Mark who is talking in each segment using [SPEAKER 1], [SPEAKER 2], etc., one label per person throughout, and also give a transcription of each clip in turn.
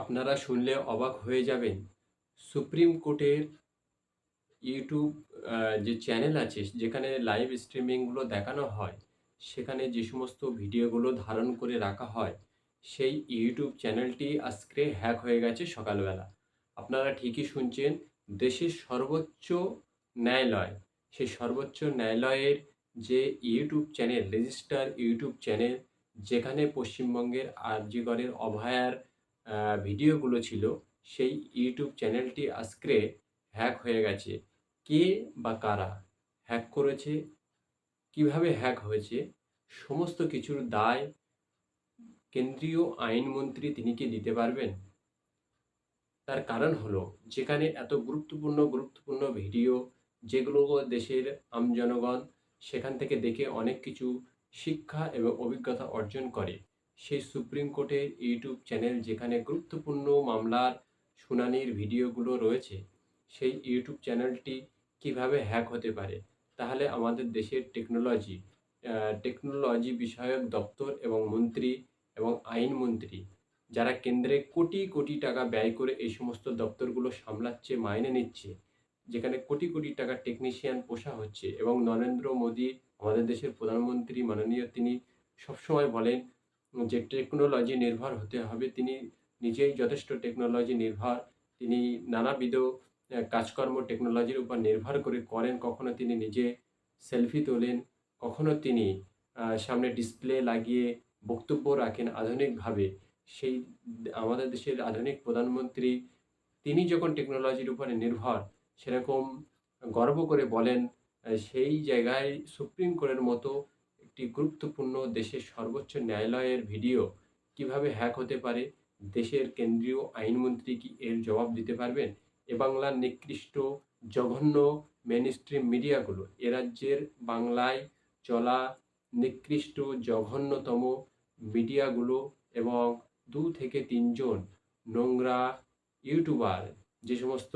[SPEAKER 1] আপনারা শুনলে অবাক হয়ে যাবেন। সুপ্রিম কোর্টের ইউটিউব যে চ্যানেল আছে, যেখানে লাইভ স্ট্রিমিংগুলো দেখানো হয়, সেখানে যে সমস্ত ভিডিওগুলো ধারণ করে রাখা হয়, সেই ইউটিউব চ্যানেলটি আজকে হ্যাক হয়ে গেছে সকালবেলা। আপনারা ঠিকই শুনছেন, দেশের সর্বোচ্চ ন্যায়ালয়, সেই সর্বোচ্চ ন্যায়ালয়ের যে YouTube channel, register YouTube channel, যেখানে পশ্চিমবঙ্গের আরজিগড়ের অভয়ার ভিডিওগুলো ছিল, সেই ইউটিউব চ্যানেলটি আজকে হ্যাক হয়ে গেছে। কে বা কারা হ্যাক করেছে, কীভাবে হ্যাক হয়েছে, সমস্ত কিছুর দায় কেন্দ্রীয় আইনমন্ত্রী তিনি কি দিতে পারবেন? তার কারণ হলো, যেখানে এত গুরুত্বপূর্ণ গুরুত্বপূর্ণ ভিডিও, যেগুলো দেশের আমজনগণ সেখান থেকে দেখে অনেক কিছু শিক্ষা এবং অভিজ্ঞতা অর্জন করে। সেই সুপ্রিম কোর্টের ইউটিউব চ্যানেল যেখানে গুরুত্বপূর্ণ মামলার শুনানির ভিডিওগুলো রয়েছে, সেই ইউটিউব চ্যানেলটি কীভাবে হ্যাক হতে পারে? তাহলে আমাদের দেশের টেকনোলজি টেকনোলজি বিষয়ক দপ্তর এবং মন্ত্রী এবং আইনমন্ত্রী যারা কেন্দ্রে কোটি কোটি টাকা ব্যয় করে এই সমস্ত দপ্তরগুলো সামলাচ্ছে, মাইনে নিচ্ছে, যেখানে কোটি কোটি টাকা টেকনিশিয়ান পোষা হচ্ছে এবং নরেন্দ্র মোদী, আমাদের দেশের প্রধানমন্ত্রী মাননীয় তিনি সবসময় বলেন যে টেকনোলজি নির্ভর হতে হবে, তিনি নিজেই যথেষ্ট টেকনোলজি নির্ভর, তিনি নানাবিধ কাজকর্ম টেকনোলজির উপর নির্ভর করে করেন, কখনো তিনি নিজে সেলফি তোলেন, কখনো তিনি সামনে ডিসপ্লে লাগিয়ে বক্তব্য রাখেন আধুনিকভাবে। সেই, আমাদের দেশের আধুনিক প্রধানমন্ত্রী, তিনি যখন টেকনোলজির উপরে নির্ভর, সেরকম গর্ব করে বলেন সেই জায়গায় সুপ্রিম কোর্টের মতো একটি গুরুত্বপূর্ণ দেশের সর্বোচ্চ ন্যায়ালয়ের ভিডিও কীভাবে হ্যাক হতে পারে, দেশের কেন্দ্রীয় আইনমন্ত্রী কি এর জবাব দিতে পারবেন, এ বাংলার নিকৃষ্ট, জঘন্য মেনস্ট্রিম মিডিয়াগুলো এ রাজ্যের বাংলায় চলা নিকৃষ্ট, জঘন্যতম মিডিয়াগুলো এবং দু থেকে তিনজন নোংরা ইউটিউবার, যে সমস্ত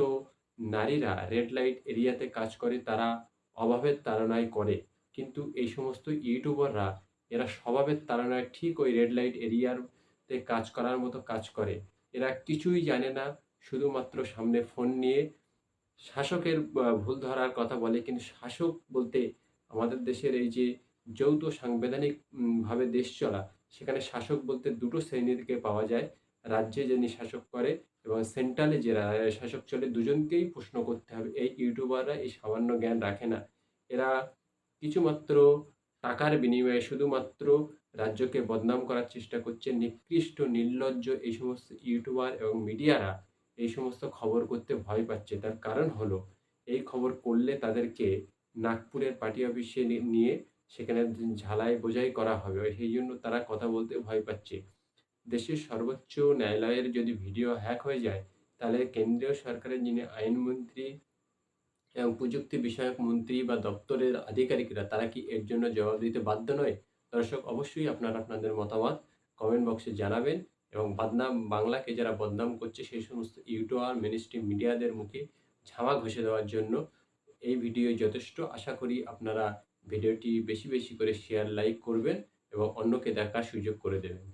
[SPEAKER 1] নারীরা রেড লাইট এরিয়াতে কাজ করে, তারা অভাবের তাড়নায় করে। কিন্তু এই সমস্ত ইউটিউবাররা, এরা স্বভাবের তাড়নায় ঠিক ওই রেড লাইট এরিয়াতে কাজ করার মতো কাজ করে। এরা কিছুই জানে না, শুধুমাত্র সামনে ফোন নিয়ে শাসকের ভুল ধরার কথা বলে। কিন্তু শাসক বলতে আমাদের দেশের এই যে যৌথ সাংবিধানিকভাবে দেশ চলা, সেখানে শাসক বলতে দুটো শ্রেণীকে পাওয়া যায়। রাজ্যে যিনি শাসক করে এবং সেন্ট্রালে যে শাসক চলে, দুজনকেই প্রশ্ন করতে হবে। এই ইউটিউবাররা এই সামান্য জ্ঞান রাখে না। এরা কিছুমাত্র টাকার বিনিময়ে শুধুমাত্র রাজ্যকে বদনাম করার চেষ্টা করছে নিকৃষ্ট, নির্লজ্জ এই সমস্ত ইউটিউবার এবং মিডিয়ারা এই সমস্ত খবর করতে ভয় পাচ্ছে। তার কারণ হলো, এই খবর করলে তাদেরকে নাগপুরের পার্টি অফিসে নিয়ে সেখানে ঝালাই বোঝাই করা হবে। সেই জন্য তারা কথা বলতে ভয় পাচ্ছে। দেশের সর্বোচ্চ ন্যায়ালয়ের যদি ভিডিও হ্যাক হয়ে যায়, তাহলে কেন্দ্রীয় সরকারের যিনি আইনমন্ত্রী এবং প্রযুক্তি বিষয়ক মন্ত্রী বা দপ্তরের আধিকারিকরা তারা কি এর জন্য জবাব দিতে বাধ্য নয়? দর্শক, অবশ্যই আপনারা আপনাদের মতামত কমেন্ট বক্সে জানাবেন এবং বদনাম বাংলাকে যারা বদনাম করছে সেই সমস্ত ইউটিউবার মিনিস্ট্রি মিডিয়াদের মুখে ঝামা ঘষে দেওয়ার জন্য এই ভিডিও যথেষ্ট। আশা করি আপনারা ভিডিওটি বেশি বেশি করে শেয়ার লাইক করবেন এবং অন্যকে দেখার সুযোগ করে দেবেন।